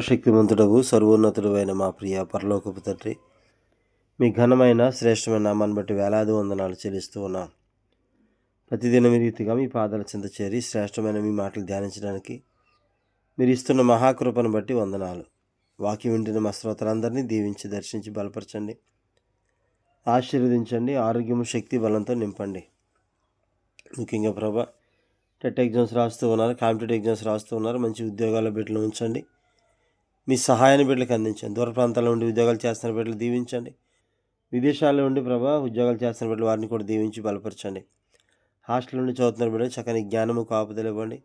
సర్వశక్తిమంతుడవు సర్వోన్నతుడు అయిన మా ప్రియ పరలోకపు తండ్రి మీ ఘనమైన శ్రేష్టమైన నామాన్ని బట్టి వేలాది వందనాలు చెల్లిస్తూ ఉన్నాం. ప్రతిదినం రీతిగా మీ పాదాల చింత చేరి శ్రేష్టమైన మీ మాటలు ధ్యానించడానికి మీరు ఇస్తున్న మహాకృపను బట్టి వందనాలు. వాక్యం వింటున్న మా శ్రోతలందరినీ దీవించి దర్శించి బలపరచండి. ఆశీర్వదించండి. ఆరోగ్యము శక్తి బలంతో నింపండి. ముఖ్యంగా ప్రభా టెట్ ఎగ్జామ్స్ రాస్తూ ఉన్నారు. కాంపిటేటివ్ ఎగ్జామ్స్ రాస్తూ ఉన్నారు. మంచి ఉద్యోగాల బిడ్డలు ఉంచండి. మీ సహాయాన్ని బిడ్డలకు అందించండి. దూర ప్రాంతాల్లో ఉండి ఉద్యోగాలు చేస్తున్న బిడ్డలు దీవించండి. విదేశాల్లో ఉండి ప్రభా ఉద్యోగాలు చేస్తున్న బిడ్డలు వారిని కూడా దీవించి బలపరచండి. హాస్టల్ నుండి చదువుతున్న బిడ్డలు చక్కని జ్ఞానము కాపుదలు ఇవ్వండి.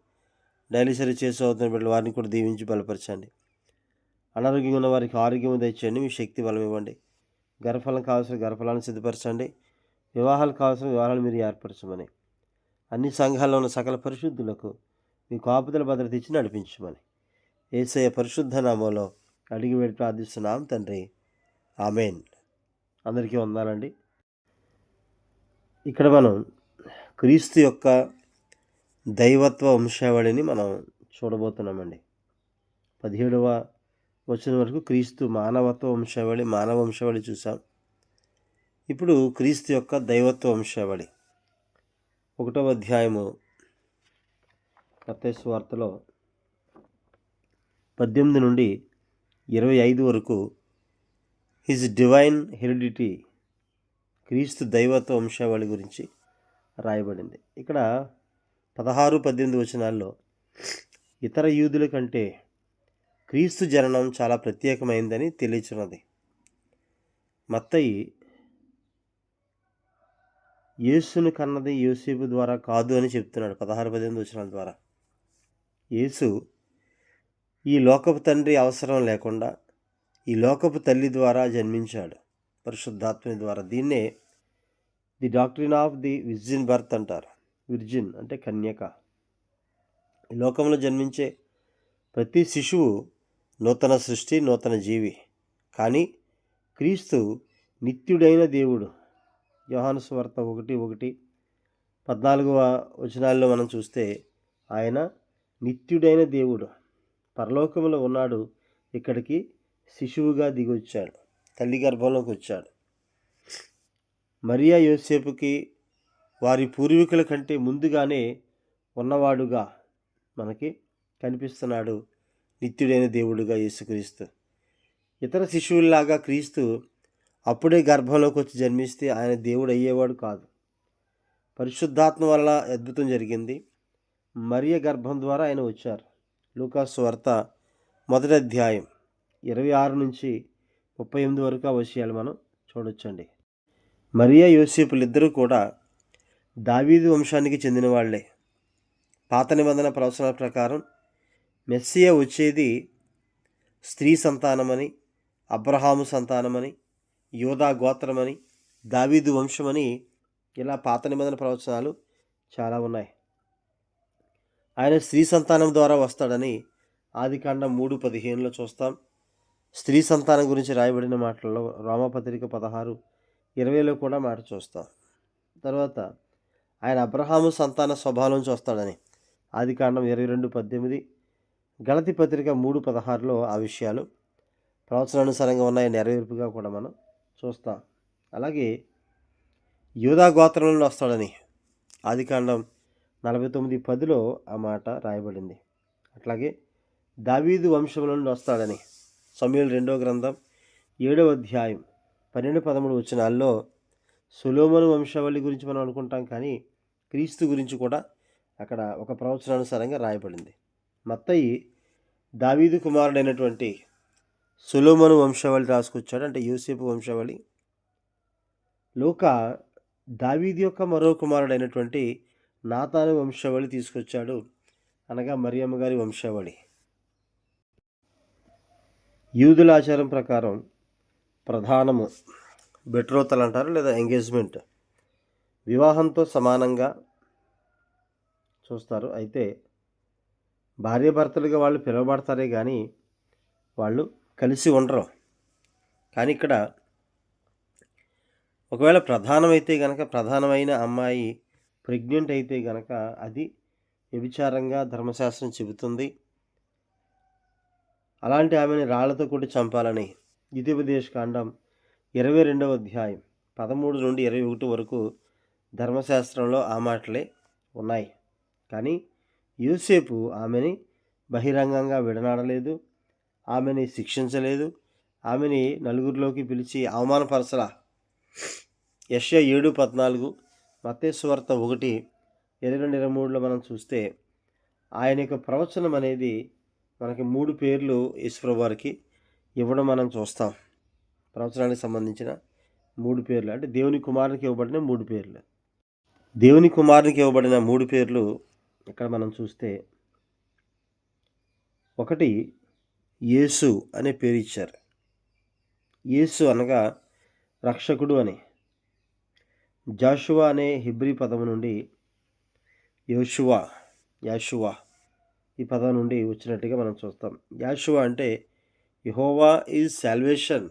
డైలీ సర్వీస్ చేసి చదువుతున్న బిడ్డలు వారిని కూడా దీవించి బలపరచండి. అనారోగ్యంగా ఉన్న వారికి ఆరోగ్యం తెచ్చండి మీ శక్తి బలం ఇవ్వండి. గర్భఫలం కావాల్సిన గర్భఫలాన్ని సిద్ధపరచండి. వివాహాలు కావాల్సిన వివాహాలు మీరు ఏర్పరచమని. అన్ని సంఘాల్లో ఉన్న సకల పరిశుద్ధులకు మీ కాపుదల భద్రత ఇచ్చి నడిపించమని. ఏసయ పరిశుద్ధ నామంలో అడిగి వేడి ప్రార్థిస్తున్నాం తండ్రి. ఆమెన్. అందరికీ వందాలండి. ఇక్కడ మనం క్రీస్తు యొక్క దైవత్వ వంశావళిని మనం చూడబోతున్నామండి. పదిహేడవ వచ్చిన వరకు క్రీస్తు మానవత్వ వంశావళి మానవ వంశావళి చూసాం. ఇప్పుడు క్రీస్తు యొక్క దైవత్వ వంశావళి. ఒకటవ అధ్యాయము కత్తేశ్వార్తలో వార్తలో పద్దెనిమిది నుండి ఇరవై ఐదు వరకు హిజ్ డివైన్ హెరిడిటీ క్రీస్తు దైవత్వ వంశావళి గురించి రాయబడింది. ఇక్కడ పదహారు పద్దెనిమిది వచనాల్లో ఇతర యూదుల కంటే క్రీస్తు జననం చాలా ప్రత్యేకమైందని తెలియచున్నది. మత్తయి యేసును కన్నది యోసేపు ద్వారా కాదు అని చెప్తున్నాడు పదహారు పద్దెనిమిది వచనాల ద్వారా. యేసు ఈ లోకపు తండ్రి అవసరం లేకుండా ఈ లోకపు తల్లి ద్వారా జన్మించాడు. పరిశుద్ధాత్మ ద్వారా దీన్నే the doctrine of the virgin birth అంటారు. విర్జిన్ అంటే కన్యక. ఈ లోకంలో జన్మించే ప్రతి శిశువు నూతన సృష్టి నూతన జీవి. కానీ క్రీస్తు నిత్యుడైన దేవుడు. యోహాను స్వార్త ఒకటి ఒకటి పద్నాలుగవ వచనాల్లో మనం చూస్తే ఆయన నిత్యుడైన దేవుడు. పరలోకంలో ఉన్నాడు. ఇక్కడికి శిశువుగా దిగొచ్చాడు. తల్లి గర్భంలోకి వచ్చాడు. మరియా యోసేపుకి వారి పూర్వీకుల కంటే ముందుగానే ఉన్నవాడుగా మనకి కనిపిస్తున్నాడు. నిత్యుడైన దేవుడుగా యేసుక్రీస్తు. ఇతర శిశువుల్లాగా క్రీస్తు అప్పుడే గర్భంలోకి వచ్చి జన్మిస్తే ఆయన దేవుడు అయ్యేవాడు కాదు. పరిశుద్ధాత్మ వల్ల అద్భుతం జరిగింది. మరియ గర్భం ద్వారా ఆయన వచ్చారు. లూకాసు వార్త మొదటి అధ్యాయం ఇరవై ఆరు నుంచి ముప్పై ఎనిమిది వరకు ఆ విషయాలు మనం చూడొచ్చండి. మరియా యూసేపులు ఇద్దరూ కూడా దావీదు వంశానికి చెందిన వాళ్ళే. పాత నిబంధన ప్రవచనాల ప్రకారం మెస్సియా వచ్చేది స్త్రీ సంతానమని అబ్రహాము సంతానమని యోధా గోత్రమని దావీదు వంశమని ఇలా పాత నిబంధన ప్రవచనాలు చాలా ఉన్నాయి. ఆయన స్త్రీ సంతానం ద్వారా వస్తాడని ఆదికాండం మూడు పదిహేనులో చూస్తాం. స్త్రీ సంతానం గురించి రాయబడిన మాటల్లో రామపత్రిక పదహారు ఇరవైలో కూడా మాట చూస్తాం. తర్వాత ఆయన అబ్రహాము సంతాన స్వభావం నుంచి వస్తాడని ఆదికాండం ఇరవై రెండు పద్దెనిమిది గణతి పత్రిక మూడు పదహారులో ఆ విషయాలు ప్రవచనానుసారంగా ఉన్నాయి. నెరవేర్పుగా కూడా మనం చూస్తాం. అలాగే యూదా గోత్రంలో నుండి వస్తాడని ఆదికాండం నలభై తొమ్మిది పదిలో ఆ మాట రాయబడింది. అట్లాగే దావీదు వంశముల నుండి వస్తాడని సమయంలో రెండో గ్రంథం ఏడవ అధ్యాయం పన్నెండు పదమూడు వచనాల్లో సులోమను వంశావళి గురించి మనం అనుకుంటాం కానీ క్రీస్తు గురించి కూడా అక్కడ ఒక ప్రవచనానుసారంగా రాయబడింది. మత్తయి దావీదు కుమారుడైనటువంటి సులోమను వంశావళి రాసుకొచ్చాడు. అంటే యూసేపు వంశావళి. లోక దావీది యొక్క మరో కుమారుడైనటువంటి నాతాను వంశావళి తీసుకొచ్చాడు. అనగా మరియమ్మ గారి వంశావళి. యూదుల ఆచారం ప్రకారం ప్రధానము బెట్రోతలు అంటారు లేదా ఎంగేజ్మెంట్. వివాహంతో సమానంగా చూస్తారు. అయితే భార్యాభర్తలుగా వాళ్ళు పిలువబడతారే కానీ వాళ్ళు కలిసి ఉండరు. కానీ ఇక్కడ ఒకవేళ ప్రధానమైతే కనుక ప్రధానమైన అమ్మాయి ప్రెగ్నెంట్ అయితే గనక అది వ్యభిచారంగా ధర్మశాస్త్రం చెబుతుంది. అలాంటి ఆమెని రాళ్ళతో కొట్టి చంపాలని ద్వితీయోపదేశ కాండం ఇరవై రెండవ అధ్యాయం పదమూడు నుండి ఇరవై ఒకటి వరకు ధర్మశాస్త్రంలో ఆ మాటలే ఉన్నాయి. కానీ యూసేపు ఆమెని బహిరంగంగా విడనాడలేదు. ఆమెని శిక్షించలేదు. ఆమెని నలుగురిలోకి పిలిచి అవమానపరచలా. యశ ఏడు పద్నాలుగు మతేశ్వార్త ఒకటి ఇరవై రెండు ఇరవై మూడులో మనం చూస్తే ఆయన యొక్క ప్రవచనం అనేది మనకి మూడు పేర్లు ఈశ్వర వారికి ఇవ్వడం మనం చూస్తాం. ప్రవచనానికి సంబంధించిన మూడు పేర్లు. అంటే దేవుని కుమారునికి ఇవ్వబడిన మూడు పేర్లు. దేవుని కుమారునికి ఇవ్వబడిన మూడు పేర్లు ఇక్కడ మనం చూస్తే ఒకటి యేసు అనే పేరు ఇచ్చారు. యేసు అనగా రక్షకుడు అని. జాషువా అనే హిబ్రీ పదం నుండి యోషువా యాషువా ఈ పదం నుండి వచ్చినట్టుగా మనం చూస్తాం. యాషువా అంటే యహోవా ఈజ్ సాల్వేషన్.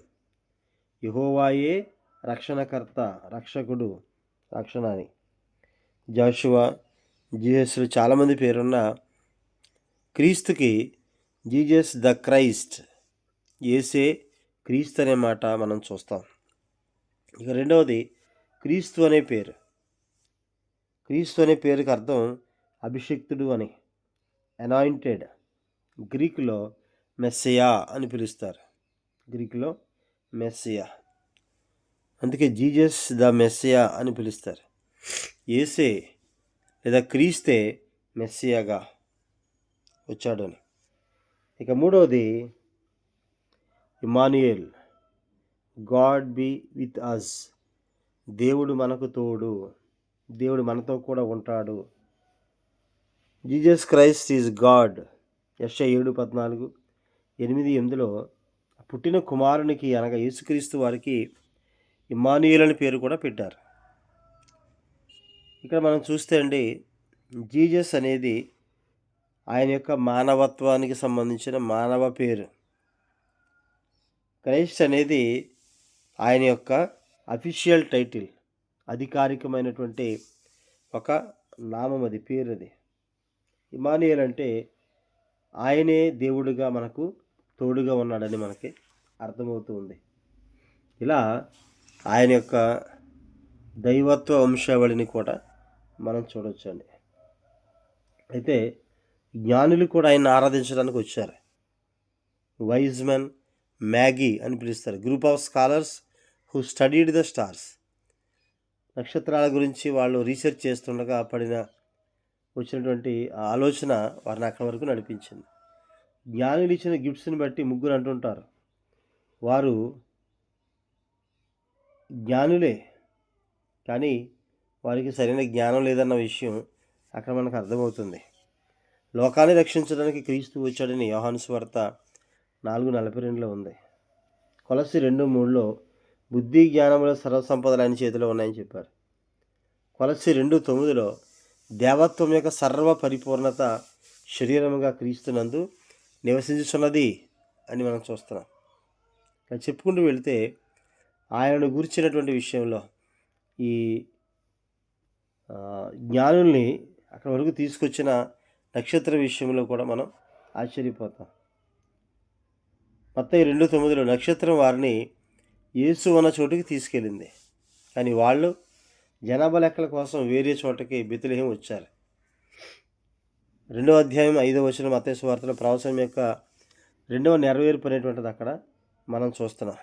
యహోవాయే రక్షణకర్త రక్షకుడు రక్షణ అని జాషువా జీసస్లు చాలామంది పేరున్న క్రీస్తుకి జీజస్ ద క్రైస్ట్ ఏసే క్రీస్తు అనే మాట మనం చూస్తాం. ఇక రెండవది క్రీస్తు అనే పేరు. క్రీస్తు అనే పేరుకి అర్థం అభిషిక్తుడు అని. అనాయింటెడ్ గ్రీకులో మెస్సియా అని పిలుస్తారు. గ్రీకులో మెస్సియా. అందుకే జీజస్ ద మెస్సియా అని పిలుస్తారు. ఏసే లేదా క్రీస్తే మెస్సియాగా వచ్చాడు అని ఇక మూడవది Immanuel God be with us దేవుడు మనకు తోడు. దేవుడు మనతో కూడా ఉంటాడు. Jesus Christ is God. యశ ఏడు పద్నాలుగు. ఎనిమిది ఎనిమిదిలో పుట్టిన కుమారునికి అనగా యేసుక్రీస్తు వారికి ఇమానుయేల్ అని పేరు కూడా పెట్టారు. ఇక్కడ మనం చూస్తే అండి జీజస్ అనేది ఆయన యొక్క మానవత్వానికి సంబంధించిన మానవ పేరు. క్రైస్ట్ అనేది ఆయన యొక్క అఫీషియల్ టైటిల్ అధికారికమైనటువంటి ఒక నామం అది పేరు అది ఇమానియల్ అంటే ఆయనే దేవుడిగా మనకు తోడుగా ఉన్నాడని మనకి అర్థమవుతూ ఉంది ఇలా ఆయన యొక్క దైవత్వ వంశావళిని కూడా మనం చూడవచ్చండి అయితే జ్ఞానులు కూడా ఆయన ఆరాధించడానికి వచ్చారు. వైజ్ మెన్ మ్యాగీ అని పిలుస్తారు. Group of scholars who studied the stars నక్షత్రాల గురించి వాళ్ళు రీసెర్చ్ చేస్తుండగా పడిన వచ్చినటువంటి ఆలోచన వారిని అక్కడి వరకు నడిపించింది. జ్ఞానులు ఇచ్చిన గిఫ్ట్స్ని బట్టి ముగ్గురు అంటుంటారు. వారు జ్ఞానులే కానీ వారికి సరైన జ్ఞానం లేదన్న విషయం అక్కడ మనకు అర్థమవుతుంది. లోకాన్ని రక్షించడానికి క్రీస్తు వచ్చాడని యోహాన్స్ స్వార్త నాలుగు నలభై రెండులో ఉంది. కొలసి రెండు మూడులో బుద్ధి జ్ఞానంలో సర్వసంపదలు ఆయన చేతిలో ఉన్నాయని చెప్పారు. కొలసి రెండు తొమ్మిదిలో దేవత్వం యొక్క సర్వ పరిపూర్ణత శరీరముగా క్రీస్తునందు నివసించుతున్నది అని మనం చూస్తున్నాం. ఇలా చెప్పుకుంటూ వెళితే ఆయనను గురించినటువంటి విషయంలో ఈ జ్ఞానుల్ని అక్కడ వరకు తీసుకొచ్చిన నక్షత్ర విషయంలో కూడా మనం ఆశ్చర్యపోతాం. మొత్తం రెండు తొమ్మిదిలో నక్షత్రం వారిని యేసు ఉన్న చోటుకి తీసుకెళ్ళింది. కానీ వాళ్ళు జనాభా లెక్కల కోసం వేరే చోటకి బెతులేం వచ్చారు. రెండవ అధ్యాయం ఐదవ వచ్చిన మతేశ వార్తల ప్రవచనం యొక్క రెండవ నెరవేర్పు అనేటువంటిది అక్కడ మనం చూస్తున్నాం.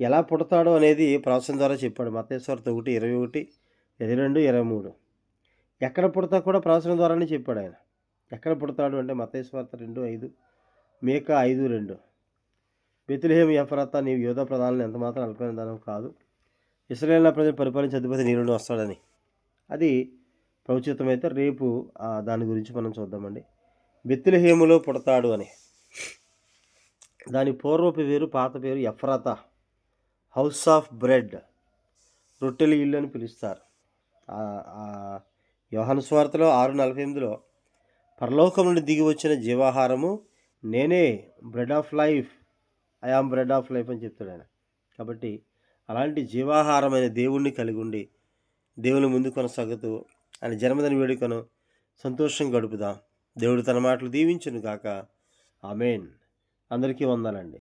ఎలా పుడతాడో అనేది ప్రవచనం ద్వారా చెప్పాడు. మతేశ్వార్త ఒకటి ఇరవై ఒకటి ఇరవై రెండు ఇరవై మూడు. ఎక్కడ పుడతా కూడా ప్రవచనం ద్వారానే చెప్పాడు ఆయన. ఎక్కడ పుడతాడు అంటే మతేశ్వార్త రెండు ఐదు మేక ఐదు రెండు. బెతులహేం ఎఫరత నీవు యోధ ప్రధానులు ఎంతమాత్రం మాత్రం దానం కాదు. ఇస్రాయేల్ ప్రజలు పరిపాలించే అధిపతి నీరుడు వస్తాడని. అది ప్రవచితమైతే రేపు దాని గురించి మనం చూద్దామండి. బెత్తులహేములో పుడతాడు అని. దాని పూర్వపు పేరు పాత పేరు ఎఫ్రత. House of bread. రొట్టెల ఇల్లు అని పిలుస్తారు. యోహన స్వార్థలో ఆరు నలభై ఎనిమిదిలో పరలోకం నుండి దిగి వచ్చిన జీవాహారము నేనే bread of life. I am bread of life అని చెప్తాడు ఆయన. కాబట్టి అలాంటి జీవాహారమైన దేవుణ్ణి కలిగి ఉండి దేవుని ముందు కొనసాగుతూ ఆయన జన్మదిన వేడుకను సంతోషం గడుపుదాం. దేవుడు తన మాటలు దీవించును గాక ఆమెన్. అందరికీ వందాలండి